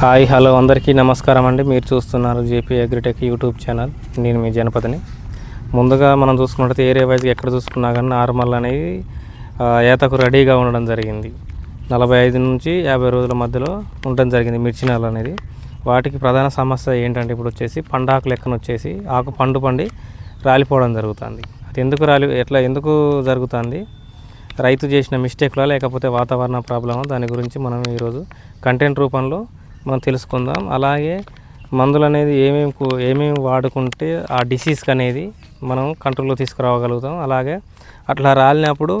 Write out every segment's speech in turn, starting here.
Hi hello అందరికీ నమస్కారం అండి. మీరు చూస్తున్నారు జేపీ అగ్రిటెక్ యూట్యూబ్ ఛానల్. నేను మీ జనపదని ముందుగా మనం చూసుకున్నట్లయితే ఏరియా వైజ్గా ఎక్కడ చూసుకున్నా కానీ నార్మల్ అనేది ఏతకు రెడీగా ఉండడం జరిగింది. నలభై ఐదు నుంచి యాభై రోజుల మధ్యలో ఉండడం జరిగింది మిర్చి నెల అనేది. వాటికి ప్రధాన సమస్య ఏంటంటే ఇప్పుడు వచ్చేసి పండాకు లెక్కన వచ్చేసి ఆకు పండు పండి రాలిపోవడం జరుగుతుంది. అది ఎందుకు రాలి ఎట్లా ఎందుకు జరుగుతుంది? రైతు చేసిన మిస్టేక్లో లేకపోతే వాతావరణ ప్రాబ్లమా? దాని గురించి మనం ఈరోజు కంటెంట్ రూపంలో మనం తెలుసుకుందాం. అలాగే మందులు అనేది ఏమేమి ఏమేమి వాడుకుంటే ఆ డిసీజ్కి అనేది మనం కంట్రోల్లో తీసుకురావగలుగుతాం అలాగే అట్లా రాలినప్పుడు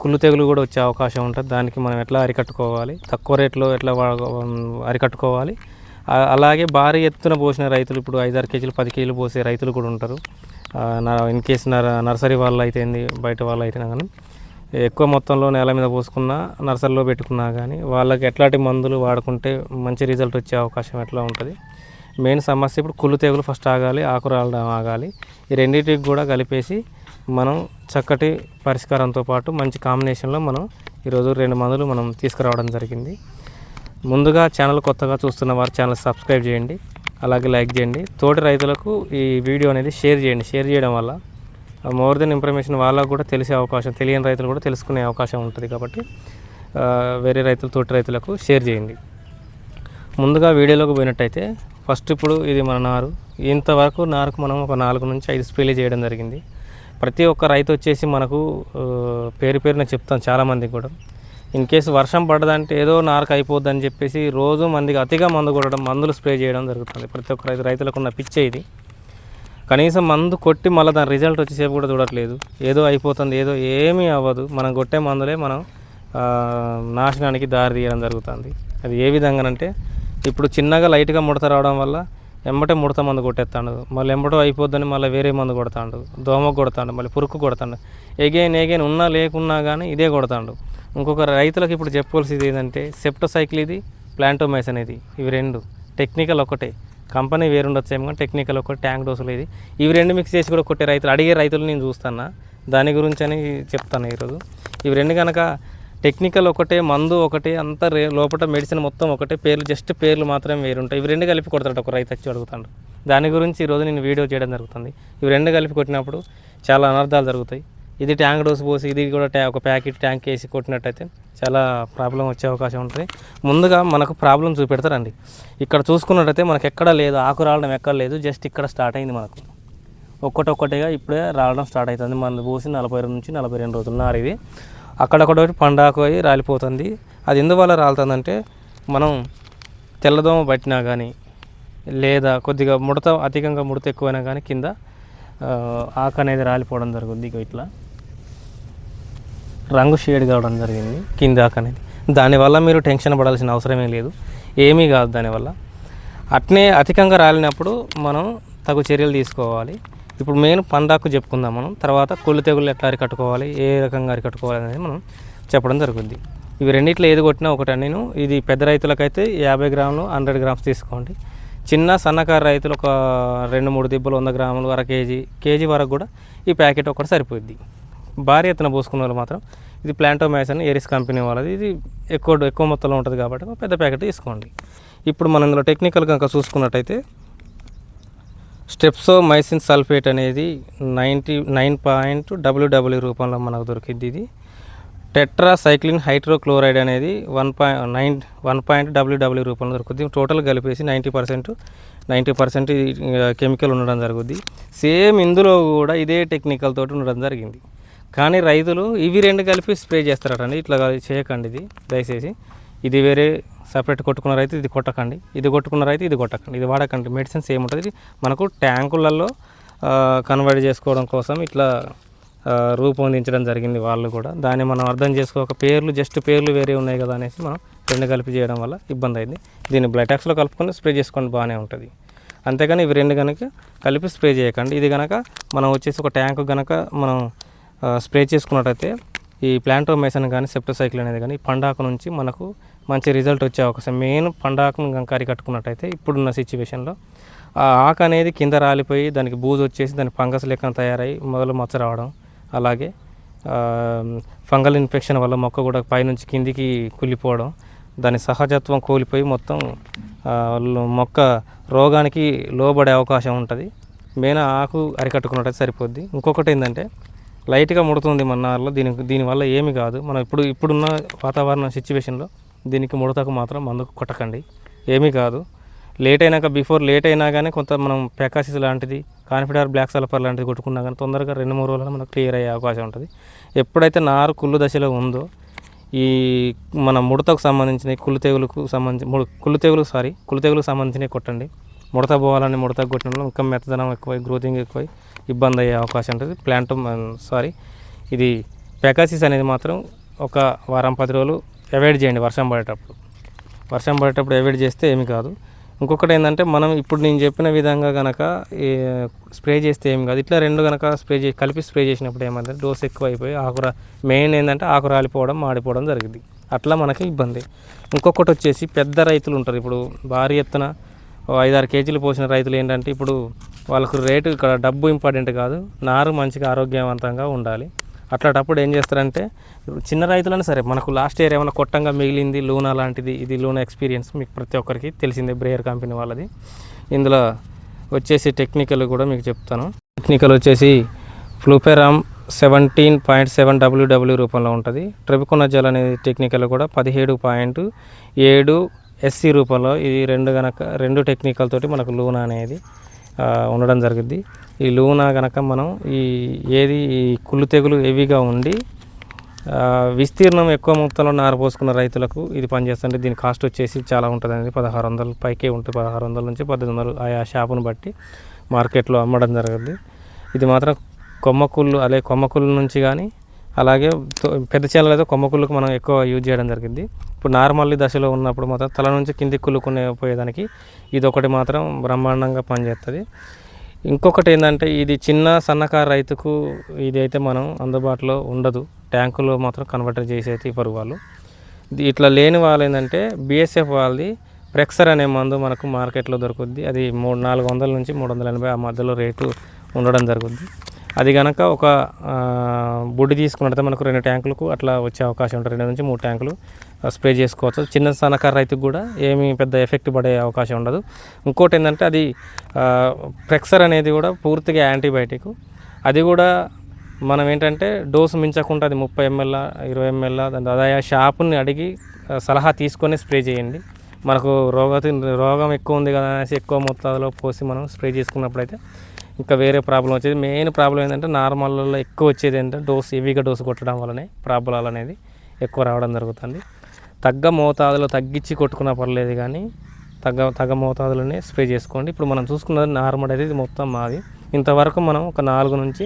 కుళ్ళు తెగులు కూడా వచ్చే అవకాశం ఉంటుంది. దానికి మనం ఎట్లా అరికట్టుకోవాలి? తక్కువ రేట్లో ఎట్లా అరికట్టుకోవాలి? అలాగే భారీ ఎత్తున పోసిన రైతులు ఇప్పుడు ఐదారు కేజీలు పది కేజీలు పోసే రైతులు కూడా ఉంటారు. ఇన్ కేస్ నర్సరీ వాళ్ళు అయితే బయట వాళ్ళు అయితే కానీ ఎక్కువ మొత్తంలో నేల మీద పోసుకున్నా నర్సరీలో పెట్టుకున్నా కానీ వాళ్ళకి ఎట్లాంటి మందులు వాడుకుంటే మంచి రిజల్ట్ వచ్చే అవకాశం ఎట్లా ఉంటుంది? మెయిన్ సమస్య ఇప్పుడు కుళ్ళు తెగులు ఫస్ట్ ఆగాలి ఆకురాలడం ఆగాలి. ఈ రెండింటికి కూడా కలిపేసి మనం చక్కటి పరిష్కారంతో పాటు మంచి కాంబినేషన్లో మనం ఈరోజు రెండు మందులు మనం తీసుకురావడం జరిగింది. ముందుగా ఛానల్ కొత్తగా చూస్తున్న వారు ఛానల్ సబ్స్క్రైబ్ చేయండి అలాగే లైక్ చేయండి. తోటి రైతులకు ఈ వీడియో అనేది షేర్ చేయండి. షేర్ చేయడం వల్ల మోర్ దెన్ ఇన్ఫర్మేషన్ వాళ్ళకు కూడా తెలిసే అవకాశం తెలియని రైతులు కూడా తెలుసుకునే అవకాశం ఉంటుంది కాబట్టి వేరే రైతులు తోటి రైతులకు షేర్ చేయండి. ముందుగా వీడియోలోకి పోయినట్టయితే ఫస్ట్ ఇప్పుడు ఇది మన నారు. ఇంతవరకు నారుకు మనం ఒక నాలుగు నుంచి ఐదు స్ప్రేలు చేయడం జరిగింది. ప్రతి ఒక్క రైతు వచ్చేసి మనకు పేరు పేరున చెప్తాం చాలామందికి కూడా. ఇన్ కేసు వర్షం పడదంటే ఏదో నారకు అయిపోద్దని చెప్పేసి రోజు మందికి అతిగా మందు కొట్టడం మందులు స్ప్రే చేయడం జరుగుతుంది. ప్రతి ఒక్క రైతు రైతులకు ఉన్న పిచ్చే ఇది. కనీసం మందు కొట్టి మళ్ళీ దాని రిజల్ట్ వచ్చేసేపు కూడా చూడట్లేదు. ఏదో అయిపోతుంది ఏదో ఏమీ అవ్వదు. మనం కొట్టే మందులే మనం నాశనానికి దారి తీయడం జరుగుతుంది. అది ఏ విధంగానంటే ఇప్పుడు చిన్నగా లైట్గా ముడత రావడం వల్ల ఎంబటే ముడత మందు కొట్టేస్తాడు. మళ్ళీ ఎంబటో అయిపోద్దని మళ్ళీ వేరే మందు కొడతాడు. దోమకు కొడతాడు మళ్ళీ పురుకు కొడతాడు. ఎగైన్ ఎగైన్ ఉన్నా లేకున్నా కానీ ఇదే కొడతాడు. ఇంకొక రైతులకు ఇప్పుడు చెప్పవలసింది ఏంటంటే సెప్టోసైకిల్ ఇది ప్లాంటోమైస్ అనేది ఇవి రెండు. టెక్నికల్ ఒకటే కంపెనీ వేరుండొచ్చు ఏమో కానీ టెక్నికల్ ఒకటి ట్యాంక్ డోసులు ఇది. ఇవి రెండు మిక్స్ చేసి కూడా కొట్టే రైతులు అడిగే రైతులు నేను చూస్తాను దాని గురించి అని చెప్తాను ఈరోజు. ఇవి రెండు కనుక టెక్నికల్ ఒకటే మందు ఒకటే అంతా రే లోపల మెడిసిన్ మొత్తం ఒకటే పేర్లు జస్ట్ పేర్లు మాత్రమే వేరుంటాయి. ఇవి రెండు కలిపి కొడతాడు ఒక రైతు వచ్చి అడుగుతాడు. దాని గురించి ఈరోజు నేను వీడియో చేయడం జరుగుతుంది. ఇవి రెండు కలిపి కొట్టినప్పుడు చాలా అనర్థాలు జరుగుతాయి. ఇది ట్యాంక్ డోస్ పోసి ఇది కూడా ట్యా ఒక ప్యాకెట్ ట్యాంక్ వేసి కొట్టినట్టయితే చాలా ప్రాబ్లం వచ్చే అవకాశం ఉంటుంది. ముందుగా మనకు ప్రాబ్లం చూపెడతారండి. ఇక్కడ చూసుకున్నట్టయితే మనకు ఎక్కడ లేదు ఆకు రావడం ఎక్కడ లేదు జస్ట్ ఇక్కడ స్టార్ట్ అయింది మనకు. ఒక్కటొక్కటిగా ఇప్పుడే రావడం స్టార్ట్ అవుతుంది. మన పోసి నలభై రెండు నుంచి నలభై రెండు రోజులు నారు ఇది. అక్కడొక్కటి పండాకు అయి రాలిపోతుంది. అది ఎందువల్ల రాలుతుందంటే మనం తెల్లదోమ పట్టినా కానీ లేదా కొద్దిగా ముడత అధికంగా ముడత ఎక్కువైనా కానీ కింద ఆకు అనేది రాలిపోవడం జరుగుద్ది ఇగో ఇట్లా. రంగు షేడ్ కావడం జరిగింది కింద అనేది దానివల్ల మీరు టెన్షన్ పడాల్సిన అవసరమే లేదు. ఏమీ కాదు దానివల్ల. అట్నే అధికంగా రాలినప్పుడు మనం తగు చర్యలు తీసుకోవాలి. ఇప్పుడు మెయిన్ పందాకు చెప్పుకుందాం మనం. తర్వాత కుళ్ళు తెగులు ఎట్లా అరికట్టుకోవాలి ఏ రకంగా అరికట్టుకోవాలి అనేది మనం చెప్పడం జరుగుద్ది. ఇవి రెండిట్లో ఏది కొట్టినా ఒకటి నేను ఇది పెద్ద రైతులకైతే యాభై గ్రాములు హండ్రెడ్ గ్రామ్స్ తీసుకోండి. చిన్న సన్నకారు రైతులు ఒక రెండు మూడు దిబ్బలు వంద గ్రాములు అర కేజీ కేజీ వరకు కూడా ఈ ప్యాకెట్ ఒకటి సరిపోద్ది భారీ ఎత్తున పోసుకున్న వాళ్ళు మాత్రం ఇది ప్లాంటోమైస్ అని ఎరిస్ కంపెనీ వాళ్ళది. ఇది ఎక్కువ ఎక్కువ మొత్తంలో ఉంటుంది కాబట్టి పెద్ద ప్యాకెట్ తీసుకోండి. ఇప్పుడు మనం ఇందులో టెక్నికల్ కనుక చూసుకున్నట్టయితే స్టెప్సో మైసిన్ సల్ఫేట్ అనేది ninety nine point W W రూపంలో మనకు దొరికింది ఇది. టెట్రా సైక్లిన్ హైడ్రోక్లోరైడ్ అనేది one point nine one point W W రూపంలో దొరుకుతుంది. టోటల్ కలిపేసి ninety percent ninety percent chemical ఉండడం జరుగుద్ది. సేమ్ ఇందులో కూడా ఇదే టెక్నికల్ తోటి ఉండడం జరిగింది. కానీ రైతులు ఇవి రెండు కలిపి స్ప్రే చేస్తారటండి. ఇట్లా చేయకండి ఇది. దయచేసి ఇది వేరే సపరేట్ కొట్టుకున్న రైతు ఇది కొట్టకండి. ఇది కొట్టుకున్న రైతు ఇది కొట్టకండి. ఇది వాడకండి. మెడిసిన్స్ ఏముంటుంది? మనకు ట్యాంకులలో కన్వర్ట్ చేసుకోవడం కోసం ఇట్లా రూపొందించడం జరిగింది వాళ్ళు కూడా. దాన్ని మనం అర్థం చేసుకోక పేర్లు జస్ట్ పేర్లు వేరే ఉన్నాయి కదా అనేసి మనం రెండు కలిపి చేయడం వల్ల ఇబ్బంది అయింది. దీన్ని బ్లైటాక్స్లో కలుపుకొని స్ప్రే చేసుకోండి బాగానే ఉంటుంది. అంతేగాని ఇవి రెండు కనుక కలిపి స్ప్రే చేయకండి. ఇది కనుక మనం వచ్చేసి ఒక ట్యాంకు కనుక మనం స్ప్రే చేసుకున్నట్టయితే ఈ ప్లాంటోమైసన్ కానీ సెప్టోసైకిల్ అనేది కానీ ఈ పండాకు నుంచి మనకు మంచి రిజల్ట్ వచ్చే అవకాశం. మెయిన్ పండాకును కనుక అరికట్టుకున్నట్టయితే ఇప్పుడున్న సిచ్యువేషన్లో ఆ ఆకు అనేది కింద రాలిపోయి దానికి బూజు వచ్చేసి దాని ఫంగస్ లెక్కన తయారై మొదలు మచ్చ రావడం. అలాగే ఫంగల్ ఇన్ఫెక్షన్ వల్ల మొక్క కూడా పైనుంచి కిందికి కుళ్ళిపోవడం. దాని సహజత్వం కూలిపోయి మొత్తం మొక్క రోగానికి లోబడే అవకాశం ఉంటుంది. మెయిన్ ఆకు అరికట్టుకున్నట్టయితే సరిపోద్ది. ఇంకొకటి ఏంటంటే లైట్గా ముడుతుంది మన నార్లో దీని దీనివల్ల ఏమి కాదు. మనం ఇప్పుడు ఇప్పుడున్న వాతావరణ సిచ్యువేషన్లో దీనికి ముడతకు మాత్రం మందుకు కొట్టకండి. ఏమీ కాదు. లేట్ అయినాక బిఫోర్ లేట్ అయినా కానీ కొంత మనం ప్యాకాసిస్ లాంటిది కాన్ఫిడార్ బ్లాక్ సల్ఫర్ లాంటిది కొట్టుకున్నా కానీ తొందరగా రెండు మూడు రోజుల్లో మనకు క్లియర్ అయ్యే అవకాశం ఉంటుంది. ఎప్పుడైతే నారు కుళ్ళు దశలో ఉందో ఈ మన ముడతకు సంబంధించిన కుళ్ళు తెగులకు సంబంధించి ముడు- కుళ్ళు తెగులు సారీ కుళ్ళు తెగులకు సంబంధించినవి కొట్టండి. ముడత పోవాలని ముడత కొట్టడంలో ఇంకా మెత్తదనం ఎక్కువై గ్రోతింగ్ ఎక్కువై ఇబ్బంది అయ్యే అవకాశం ఉంటుంది. ప్లాంట్ సారీ ఇది పెకాసిస్ అనేది మాత్రం ఒక వారం పది రోజులు అవాయిడ్ చేయండి వర్షం పడేటప్పుడు. వర్షం పడేటప్పుడు అవాయిడ్ చేస్తే ఏమి కాదు. ఇంకొకటి ఏంటంటే మనం ఇప్పుడు నేను చెప్పిన విధంగా కనుక స్ప్రే చేస్తే ఏమి కాదు. ఇట్లా రెండు కనుక స్ప్రే చేసి కలిపి స్ప్రే చేసినప్పుడు ఏమంటే డోస్ ఎక్కువ అయిపోయి ఆకుర మెయిన్ ఏంటంటే ఆకు రాలిపోవడం మాడిపోవడం జరిగింది. అట్లా మనకి ఇబ్బంది. ఇంకొకటి వచ్చేసి పెద్ద రైతులు ఉంటారు. ఇప్పుడు భారీ ఎత్తున ఐదారు కేజీలు పోసిన రైతులు ఏంటంటే ఇప్పుడు వాళ్ళకు రేటు ఇక్కడ డబ్బు ఇంపార్టెంట్ కాదు. నారు మంచిగా ఆరోగ్యవంతంగా ఉండాలి. అట్లాంటప్పుడు ఏం చేస్తారంటే చిన్న రైతులైనా సరే మనకు లాస్ట్ ఇయర్ ఏమైనా కొట్టంగా మిగిలింది లూనా లాంటిది ఇది లూనా ఎక్స్పీరియన్స్ మీకు ప్రతి ఒక్కరికి తెలిసిందే బ్రేయర్ కంపెనీ వాళ్ళది. ఇందులో వచ్చేసి టెక్నికల్ కూడా మీకు చెప్తాను. టెక్నికల్ వచ్చేసి fluopyram seventeen point seven W W రూపంలో ఉంటుంది. ట్రిబుకొనజల్ అనేది టెక్నికల్ కూడా పదిహేడు పాయింట్ ఏడు ఎస్సీ రూపంలో ఇది రెండు కనుక రెండు టెక్నికల్ తోటి మనకు లూనా అనేది ఉండడం జరిగింది. ఈ లూనా గనక మనం ఈ ఏది ఈ కుళ్ళు తెగులు హెవీగా ఉండి విస్తీర్ణం ఎక్కువ మొత్తంలో నార పోసుకున్న రైతులకు ఇది పనిచేస్తుంటే దీని కాస్ట్ వచ్చేసి చాలా ఉంటుందండి. పదహారు వందల పైకే ఉంటుంది పదహారు వందల నుంచి పద్దెనిమిది వందలు ఆయా షాపును బట్టి మార్కెట్లో అమ్మడం జరుగుద్ది. ఇది మాత్రం కొమ్మకుళ్ళు అదే కొమ్మకుళ్ళు నుంచి కానీ అలాగే పెద్ద చేనులు అయితే కొమ్మకుళ్ళకు మనం ఎక్కువ యూజ్ చేయడం జరిగింది. ఇప్పుడు నార్మల్ దశలో ఉన్నప్పుడు మాత్రం తల నుంచి కిందికి కుళ్ళుకునే పోయేదానికి ఇది ఒకటి మాత్రం బ్రహ్మాండంగా పనిచేస్తుంది ఇంకొకటి ఏంటంటే ఇది చిన్న సన్నకారు రైతుకు ఇది అయితే మనం అందుబాటులో ఉండదు. ట్యాంకులో మాత్రం కన్వర్టర్ చేసేది ఇవ్వరు వాళ్ళు ఇట్లా లేని వాళ్ళు ఏంటంటే బిఎస్ఎఫ్ వాళ్ళది ప్రెక్సర్ అనే మందు మనకు మార్కెట్లో దొరుకుద్ది. అది మూడు నాలుగు వందల నుంచి మూడు వందల ఎనభై ఆ మధ్యలో రేటు ఉండడం జరుగుద్ది. అది కనుక ఒక బుడ్డి తీసుకున్నట్టు మనకు రెండు ట్యాంకులకు అట్లా వచ్చే అవకాశం ఉంటుంది. రెండు నుంచి మూడు ట్యాంకులు స్ప్రే చేసుకోవచ్చు. చిన్న సన్నకారు రైతుకు కూడా ఏమీ పెద్ద ఎఫెక్ట్ పడే అవకాశం ఉండదు. ఇంకోటి ఏంటంటే అది ప్రెక్సర్ అనేది కూడా పూర్తిగా యాంటీబయాటిక్. అది కూడా మనం ఏంటంటే డోసు మించకుండా అది ముప్పై ఎంఎల్ ఇరవై ఎంఎల్ దాని అదే షాపుని అడిగి సలహా తీసుకొని స్ప్రే చేయండి. మనకు రోగ రోగం ఎక్కువ ఉంది కదా అనేసి ఎక్కువ మొత్తంలో పోసి మనం స్ప్రే చేసుకున్నప్పుడైతే ఇంకా వేరే ప్రాబ్లం వచ్చేది. మెయిన్ ప్రాబ్లం ఏంటంటే నార్మల్లో ఎక్కువ వచ్చేది ఏంటంటే డోస్ హెవీగా డోసు కొట్టడం వల్లనే ప్రాబ్లాలు అనేది ఎక్కువ రావడం జరుగుతుంది. తగ్గ మోతాదులో తగ్గించి కొట్టుకున్నా పర్లేదు కానీ తగ్గ తగ్గ మోతాదులోనే స్ప్రే చేసుకోండి. ఇప్పుడు మనం చూసుకున్నది నార్మల్ అయితే ఇది మొత్తం మాది. ఇంతవరకు మనం ఒక నాలుగు నుంచి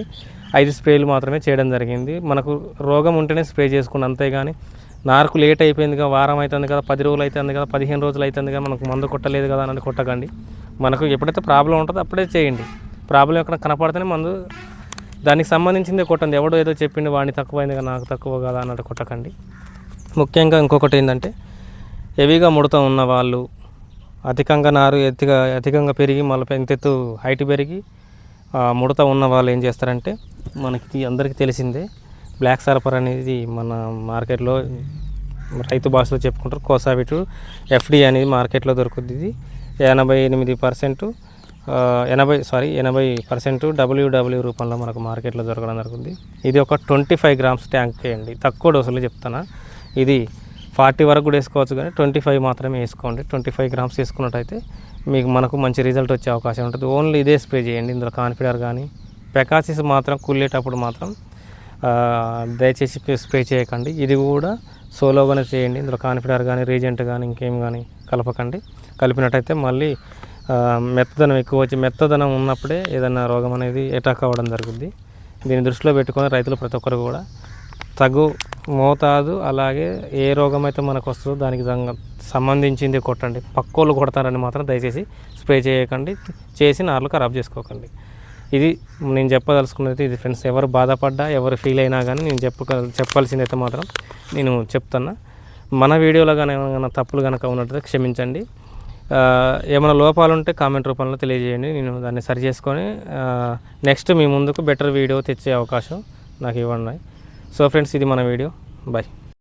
ఐదు స్ప్రేలు మాత్రమే చేయడం జరిగింది. మనకు రోగం ఉంటేనే స్ప్రే చేసుకోండి అంతేగాని నార్కు లేట్ అయిపోయింది కదా వారం అవుతుంది కదా పది రోజులు అవుతుంది కదా పదిహేను రోజులు అవుతుంది కదా మనకు మందు కొట్టలేదు కదా అని కొట్టకండి. మనకు ఎప్పుడైతే ప్రాబ్లం ఉంటుందో అప్పుడే చేయండి. ప్రాబ్లం ఎక్కడ కనపడితేనే మందు. దానికి సంబంధించిందే కొట్టండి. ఎవడో ఏదో చెప్పిండు వాడిని తక్కువైంది కదా నాకు తక్కువ కదా అన్నట్టు కొట్టకండి. ముఖ్యంగా ఇంకొకటి ఏంటంటే హెవీగా ముడత ఉన్న వాళ్ళు అధికంగా నారు ఎత్తిగా అధికంగా పెరిగి మళ్ళీ పెంతెత్తు హైట్ పెరిగి ముడత ఉన్న వాళ్ళు ఏం చేస్తారంటే మనకి అందరికీ తెలిసిందే బ్లాక్ సల్ఫర్ అనేది మన మార్కెట్లో రైతు భాషలో చెప్పుకుంటారు కోసావిటు ఎఫ్డి అనేది మార్కెట్లో దొరుకుతుంది. ఎనభై ఎనిమిది పర్సెంట్ ఎనభై సారీ ఎనభై పర్సెంట్ డబ్ల్యూడబ్ల్యూ రూపంలో మనకు మార్కెట్లో దొరకడం జరుగుతుంది. ఇది ఒక ట్వంటీ ఫైవ్ గ్రామ్స్ ట్యాంక్ వేయండి తక్కువ డోసులు చెప్తాను ఇది ఫార్టీ వరకు కూడా వేసుకోవచ్చు కానీ ట్వంటీ ఫైవ్ మాత్రమే వేసుకోండి. ట్వంటీ ఫైవ్ గ్రామ్స్ వేసుకున్నట్టయితే మీకు మనకు మంచి రిజల్ట్ వచ్చే అవకాశం ఉంటుంది. ఓన్లీ ఇదే స్ప్రే చేయండి. ఇందులో కాన్ఫిడర్ కానీ పెకాసిస్ మాత్రం కుళ్ళేటప్పుడు మాత్రం దయచేసి స్ప్రే- చేయకండి. ఇది కూడా సోలోగానే చేయండి. ఇందులో కాన్ఫిడర్ కానీ రీజెంట్ కానీ ఇంకేం కానీ కలపకండి. కలిపినట్టయితే మళ్ళీ మెత్తదనం ఎక్కువ వచ్చి మెత్తదనం ఉన్నప్పుడే ఏదైనా రోగం అనేది అటాక్ అవ్వడం జరుగుద్ది. దీన్ని దృష్టిలో పెట్టుకొని రైతులు ప్రతి ఒక్కరు కూడా తగు మోతాదు అలాగే ఏ రోగం అయితే మనకు వస్తుందో దానికి సంబంధించింది కొట్టండి. పక్కోళ్ళు కొడతారని మాత్రం దయచేసి స్ప్రే చేయకండి. చేసి నార్లు ఖరాబ్ చేసుకోకండి. ఇది నేను చెప్పదలుచుకున్నది ఇది ఫ్రెండ్స్ ఎవరు బాధపడ్డా ఎవరు ఫీల్ అయినా కానీ నేను చెప్ప చెప్పాల్సింది అయితే మాత్రం నేను చెప్తున్నా. మన వీడియోలో కానీ ఏమైనా తప్పులు కనుక ఉన్నట్టు క్షమించండి. ఏమైనా లోపాలు ఉంటే కామెంట్ రూపంలో తెలియజేయండి. నేను దాన్ని సరి చేసుకొని నెక్స్ట్ మీ ముందుకు బెటర్ వీడియో తెచ్చే అవకాశం నాకు ఇవ్వండి. సో ఫ్రెండ్స్ ఇది మన వీడియో బాయ్